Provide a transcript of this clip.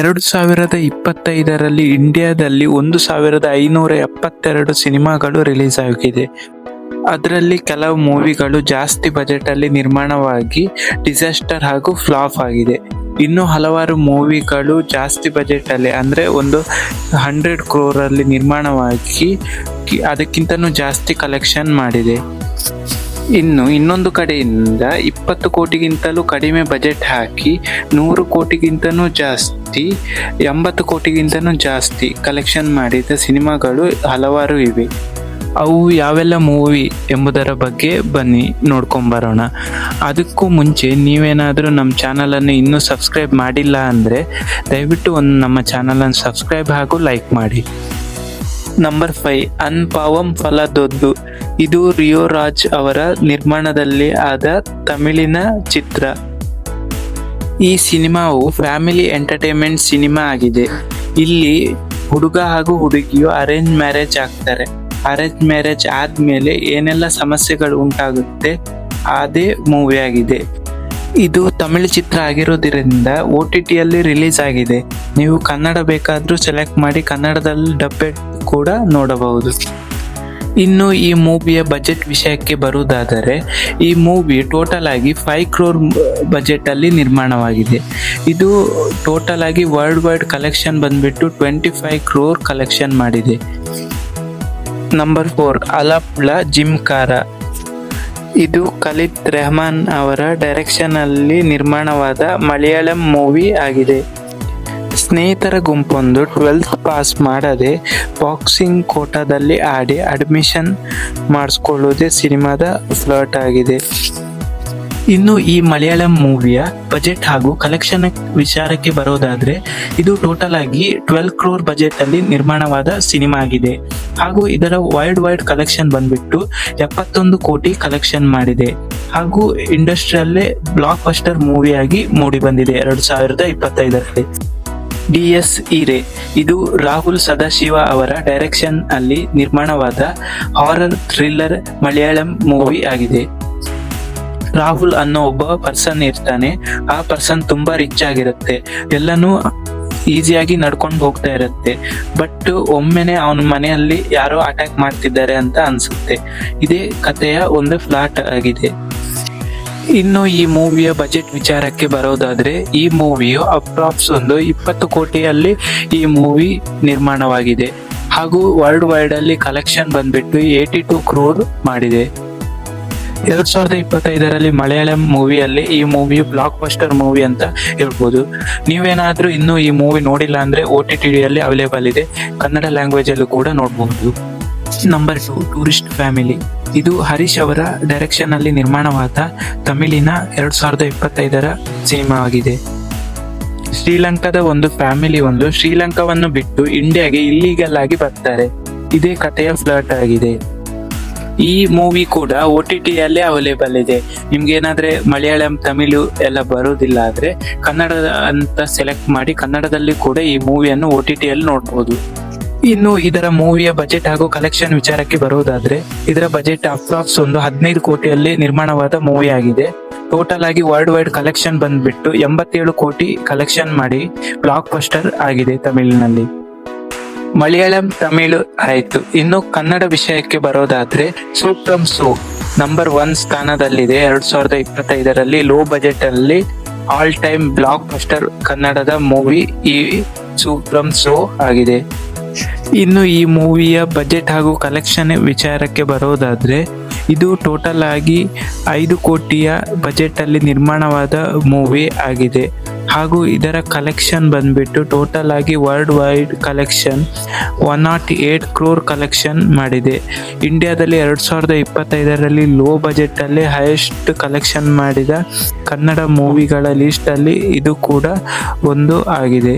ಎರಡು ಸಾವಿರದ ಇಪ್ಪತ್ತೈದರಲ್ಲಿ ಇಂಡಿಯಾದಲ್ಲಿ ಒಂದು ಸಾವಿರದ ಐನೂರ ಎಪ್ಪತ್ತೆರಡು ಸಿನಿಮಾಗಳು ರಿಲೀಸ್ ಆಗಿದೆ ಅದರಲ್ಲಿ ಕೆಲವು ಮೂವಿಗಳು ಜಾಸ್ತಿ ಬಜೆಟಲ್ಲಿ ನಿರ್ಮಾಣವಾಗಿ ಡಿಸಾಸ್ಟರ್ ಹಾಗೂ ಫ್ಲಾಪ್ ಆಗಿದೆ. ಇನ್ನು ಹಲವಾರು ಮೂವಿಗಳು ಜಾಸ್ತಿ ಬಜೆಟಲ್ಲಿ ಅಂದರೆ ಒಂದು ಹಂಡ್ರೆಡ್ ಕ್ರೋರಲ್ಲಿ ನಿರ್ಮಾಣವಾಗಿ ಅದಕ್ಕಿಂತನೂ ಜಾಸ್ತಿ ಕಲೆಕ್ಷನ್ ಮಾಡಿದೆ. ಇನ್ನು ಇನ್ನೊಂದು ಕಡೆಯಿಂದ ಇಪ್ಪತ್ತು ಕೋಟಿಗಿಂತಲೂ ಕಡಿಮೆ ಬಜೆಟ್ ಹಾಕಿ ನೂರು ಕೋಟಿಗಿಂತನೂ ಜಾಸ್ತಿ, ಎಂಬತ್ತು ಕೋಟಿಗಿಂತನೂ ಜಾಸ್ತಿ ಕಲೆಕ್ಷನ್ ಮಾಡಿದ ಸಿನಿಮಾಗಳು ಹಲವಾರು ಇವೆ. ಅವು ಯಾವೆಲ್ಲ ಮೂವಿ ಎಂಬುದರ ಬಗ್ಗೆ ಬನ್ನಿ ನೋಡ್ಕೊಂಬರೋಣ ಅದಕ್ಕೂ ಮುಂಚೆ ನೀವೇನಾದರೂ ನಮ್ಮ ಚಾನಲನ್ನು ಇನ್ನೂ ಸಬ್ಸ್ಕ್ರೈಬ್ ಮಾಡಿಲ್ಲ ಅಂದರೆ ದಯವಿಟ್ಟು ಒಂದು ನಮ್ಮ ಚಾನಲನ್ನು ಸಬ್ಸ್ಕ್ರೈಬ್ ಹಾಗೂ ಲೈಕ್ ಮಾಡಿ. ನಂಬರ್ ಫೈವ್ ಅನ್ಪಾವಂ ಫಲದೊದ್ದು ಇದು ರಿಯೋ ರಾಜ್ ಅವರ ನಿರ್ಮಾಣದಲ್ಲಿ ಆದ ತಮಿಳಿನ ಚಿತ್ರ. ಈ ಸಿನಿಮಾವು ಫ್ಯಾಮಿಲಿ ಎಂಟರ್ಟೈನ್ಮೆಂಟ್ ಸಿನಿಮಾ ಆಗಿದೆ. ಇಲ್ಲಿ ಹುಡುಗ ಹಾಗೂ ಹುಡುಗಿಯು ಅರೇಂಜ್ ಮ್ಯಾರೇಜ್ ಆಗ್ತಾರೆ. ಅರೇಂಜ್ ಮ್ಯಾರೇಜ್ ಆದಮೇಲೆ ಏನೆಲ್ಲ ಸಮಸ್ಯೆಗಳು ಉಂಟಾಗುತ್ತೆ ಅದೇ ಮೂವಿ ಆಗಿದೆ. ಇದು ತಮಿಳು ಚಿತ್ರ ಆಗಿರೋದ್ರಿಂದ ಓ ಟಿ ಟಿಯಲ್ಲಿ ರಿಲೀಸ್ ಆಗಿದೆ. ನೀವು ಕನ್ನಡ ಬೇಕಾದರೂ ಸೆಲೆಕ್ಟ್ ಮಾಡಿ ಕನ್ನಡದಲ್ಲಿ ಡಬ್ಬೆ ಕೂಡ ನೋಡಬಹುದು. ಇನ್ನು ಈ ಮೂವಿಯ ಬಜೆಟ್ ವಿಷಯಕ್ಕೆ ಬರುವುದಾದರೆ, ಈ ಮೂವಿ ಟೋಟಲ್ ಆಗಿ ಫೈವ್ ಕ್ರೋರ್ ಬಜೆಟಲ್ಲಿ ನಿರ್ಮಾಣವಾಗಿದೆ. ಇದು ಟೋಟಲ್ ಆಗಿ ವರ್ಲ್ಡ್ ವೈಡ್ ಕಲೆಕ್ಷನ್ ಬಂದ್ಬಿಟ್ಟು ಟ್ವೆಂಟಿ ಫೈವ್ ಕ್ರೋರ್ ಕಲೆಕ್ಷನ್ ಮಾಡಿದೆ. Number four Alappuzha Gymkhana ಇದು ಖಲೀದ್ ರೆಹಮಾನ್ ಅವರ ಡೈರೆಕ್ಷನಲ್ಲಿ ನಿರ್ಮಾಣವಾದ ಮಲಯಾಳಂ ಮೂವಿ ಆಗಿದೆ. ಸ್ನೇಹಿತರ ಗುಂಪೊಂದು ಟ್ವೆಲ್ತ್ ಪಾಸ್ ಮಾಡದೆ ಬಾಕ್ಸಿಂಗ್ ಕೋಟಾದಲ್ಲಿ ಆಡಿ ಅಡ್ಮಿಷನ್ ಮಾಡಿಸ್ಕೊಳ್ಳುವುದೇ ಸಿನಿಮಾದ ಫ್ಲರ್ಟ್ ಆಗಿದೆ. ಇನ್ನು ಈ ಮಲಯಾಳಂ ಮೂವಿಯ ಬಜೆಟ್ ಹಾಗೂ ಕಲೆಕ್ಷನ್ ವಿಚಾರಕ್ಕೆ ಬರೋದಾದ್ರೆ ಇದು ಟೋಟಲ್ ಆಗಿ ಟ್ವೆಲ್ ಕ್ರೋರ್ ಬಜೆಟ್ ಅಲ್ಲಿ ನಿರ್ಮಾಣವಾದ ಸಿನಿಮಾ ಆಗಿದೆ. ಹಾಗೂ ಇದರ ವೈಡ್ ವೈಡ್ ಕಲೆಕ್ಷನ್ ಬಂದ್ಬಿಟ್ಟು ಎಪ್ಪತ್ತೊಂದು ಕೋಟಿ ಕಲೆಕ್ಷನ್ ಮಾಡಿದೆ. ಹಾಗೂ ಇಂಡಸ್ಟ್ರಿಯಲ್ಲೇ ಬ್ಲಾಕ್ ಬಸ್ಟರ್ ಮೂವಿಯಾಗಿ ಮೂಡಿ ಬಂದಿದೆ ಎರಡು ಸಾವಿರದ ಇಪ್ಪತ್ತೈದರಲ್ಲಿ. ಡಿ ಎಸ್ ಇರೆ ಇದು ರಾಹುಲ್ ಸದಾಶಿವ ಅವರ ಡೈರೆಕ್ಷನ್ ಅಲ್ಲಿ ನಿರ್ಮಾಣವಾದ ಹಾರರ್ ಥ್ರಿಲ್ಲರ್ ಮಲಯಾಳಂ ಮೂವಿ ಆಗಿದೆ. ರಾಹುಲ್ ಅನ್ನೋ ಒಬ್ಬ ಪರ್ಸನ್ ಇರ್ತಾನೆ. ಆ ಪರ್ಸನ್ ತುಂಬಾ ರಿಚ್ ಆಗಿರುತ್ತೆ. ಎಲ್ಲನೂ ಈಸಿಯಾಗಿ ನಡ್ಕೊಂಡು ಹೋಗ್ತಾ ಇರುತ್ತೆ. ಬಟ್ ಒಮ್ಮೆನೆ ಅವನ ಮನೆಯಲ್ಲಿ ಯಾರೋ ಅಟ್ಯಾಕ್ ಮಾಡ್ತಿದ್ದಾರೆ ಅಂತ ಅನ್ಸುತ್ತೆ. ಇದೇ ಕಥೆಯ ಒಂದು ಫ್ಲಾಟ್ ಆಗಿದೆ. ಇನ್ನು ಈ ಮೂವಿಯ ಬಜೆಟ್ ವಿಚಾರಕ್ಕೆ ಬರೋದಾದ್ರೆ, ಈ ಮೂವಿಯು ಅಪ್ರಾಕ್ಸ್ ಒಂದು ಇಪ್ಪತ್ತು ಕೋಟಿಯಲ್ಲಿ ಈ ಮೂವಿ ನಿರ್ಮಾಣವಾಗಿದೆ. ಹಾಗೂ ವರ್ಲ್ಡ್ ವೈಡ್ ಅಲ್ಲಿ ಕಲೆಕ್ಷನ್ ಬಂದ್ಬಿಟ್ಟು ಏಟಿ ಟು ಕ್ರೋರ್ ಮಾಡಿದೆ. ಎರಡ್ ಸಾವಿರದ ಇಪ್ಪತ್ತೈದರಲ್ಲಿ ಮಲಯಾಳಂ ಮೂವಿಯಲ್ಲಿ ಈ ಮೂವಿ ಬ್ಲಾಕ್ ಬಸ್ಟರ್ ಮೂವಿ ಅಂತ ಹೇಳ್ಬೋದು. ನೀವೇನಾದ್ರೂ ಇನ್ನೂ ಈ ಮೂವಿ ನೋಡಿಲ್ಲ ಅಂದ್ರೆ ಓ ಟಿ ಟಿ ಡಿಯಲ್ಲಿ ಅವೈಲೇಬಲ್ ಇದೆ. ಕನ್ನಡ ಲ್ಯಾಂಗ್ವೇಜ್ ಅಲ್ಲೂ ಕೂಡ ನೋಡಬಹುದು ನಂಬರ್ ಟು ಟೂರಿಸ್ಟ್ ಫ್ಯಾಮಿಲಿ ಇದು ಹರೀಶ್ ಅವರ ಡೈರೆಕ್ಷನ್ ಅಲ್ಲಿ ನಿರ್ಮಾಣವಾದ ತಮಿಳಿನ ಎರಡ್ ಸಾವಿರದ ಇಪ್ಪತ್ತೈದರ ಸಿನಿಮಾ ಆಗಿದೆ. ಶ್ರೀಲಂಕಾದ ಒಂದು ಫ್ಯಾಮಿಲಿ ಒಂದು ಶ್ರೀಲಂಕಾವನ್ನು ಬಿಟ್ಟು ಇಂಡಿಯಾಗೆ ಇಲ್ಲಿಗಲ್ ಆಗಿ ಬರ್ತಾರೆ. ಇದೇ ಕಥೆಯ ಫ್ಲರ್ಟ್ ಆಗಿದೆ. ಈ ಮೂವಿ ಕೂಡ ಓ ಟಿ ಟಿಯಲ್ಲೇ ಅವೈಲೇಬಲ್ ಇದೆ. ನಿಮ್ಗೆ ಏನಾದ್ರೆ ಮಲಯಾಳಂ, ತಮಿಳು ಎಲ್ಲ ಬರೋದಿಲ್ಲ ಆದ್ರೆ ಕನ್ನಡ ಅಂತ ಸೆಲೆಕ್ಟ್ ಮಾಡಿ ಕನ್ನಡದಲ್ಲಿ ಕೂಡ ಈ ಮೂವಿಯನ್ನು ಓ ಟಿ ಟಿಯಲ್ಲಿ ನೋಡಬಹುದು ಇನ್ನು ಇದರ ಮೂವಿಯ ಬಜೆಟ್ ಹಾಗೂ ಕಲೆಕ್ಷನ್ ವಿಚಾರಕ್ಕೆ ಬರುವುದಾದ್ರೆ, ಇದರ ಬಜೆಟ್ ಅಪ್ರಾಕ್ಸ್ ಒಂದು ಹದಿನೈದು ಕೋಟಿಯಲ್ಲಿ ನಿರ್ಮಾಣವಾದ ಮೂವಿ ಆಗಿದೆ. ಟೋಟಲ್ ಆಗಿ ವರ್ಲ್ಡ್ ವೈಡ್ ಕಲೆಕ್ಷನ್ ಬಂದ್ಬಿಟ್ಟು ಎಂಬತ್ತೇಳು ಕೋಟಿ ಕಲೆಕ್ಷನ್ ಮಾಡಿ ಬ್ಲಾಕ್ ಬಸ್ಟರ್ ಆಗಿದೆ ತಮಿಳಿನಲ್ಲಿ. ಮಲಯಾಳಂ, ತಮಿಳು ಆಯಿತು. ಇನ್ನು ಕನ್ನಡ ವಿಷಯಕ್ಕೆ ಬರೋದಾದ್ರೆ ಸೂಪ್ರಮ್ ಸೂ ನಂಬರ್ ಒನ್ ಸ್ಥಾನದಲ್ಲಿದೆ. ಎರಡ್ ಸಾವಿರದ ಇಪ್ಪತ್ತೈದರಲ್ಲಿ ಲೋ ಬಜೆಟ್ ಅಲ್ಲಿ ಆಲ್ ಟೈಮ್ ಬ್ಲಾಕ್ ಬಸ್ಟರ್ ಕನ್ನಡದ ಮೂವಿ ಈ ಸೂಪ್ರಮ್ ಸೋ ಆಗಿದೆ. ಇನ್ನು ಈ ಮೂವಿಯ ಬಜೆಟ್ ಹಾಗೂ ಕಲೆಕ್ಷನ್ ವಿಚಾರಕ್ಕೆ ಬರೋದಾದರೆ, ಇದು ಟೋಟಲ್ ಆಗಿ ಐದು ಕೋಟಿಯ ಬಜೆಟಲ್ಲಿ ನಿರ್ಮಾಣವಾದ ಮೂವಿ ಆಗಿದೆ. ಹಾಗೂ ಇದರ ಕಲೆಕ್ಷನ್ ಬಂದ್ಬಿಟ್ಟು ಟೋಟಲ್ ಆಗಿ world wide collection one nought eight crore collection ಮಾಡಿದೆ. ಇಂಡಿಯಾದಲ್ಲಿ ಎರಡು ಸಾವಿರದ ಇಪ್ಪತ್ತೈದರಲ್ಲಿ ಲೋ ಬಜೆಟಲ್ಲಿ ಹೈಯೆಸ್ಟ್ ಕಲೆಕ್ಷನ್ ಮಾಡಿದ ಕನ್ನಡ ಮೂವಿಗಳ ಲಿಸ್ಟ್ ಅಲ್ಲಿ ಇದು ಕೂಡ ಒಂದು ಆಗಿದೆ.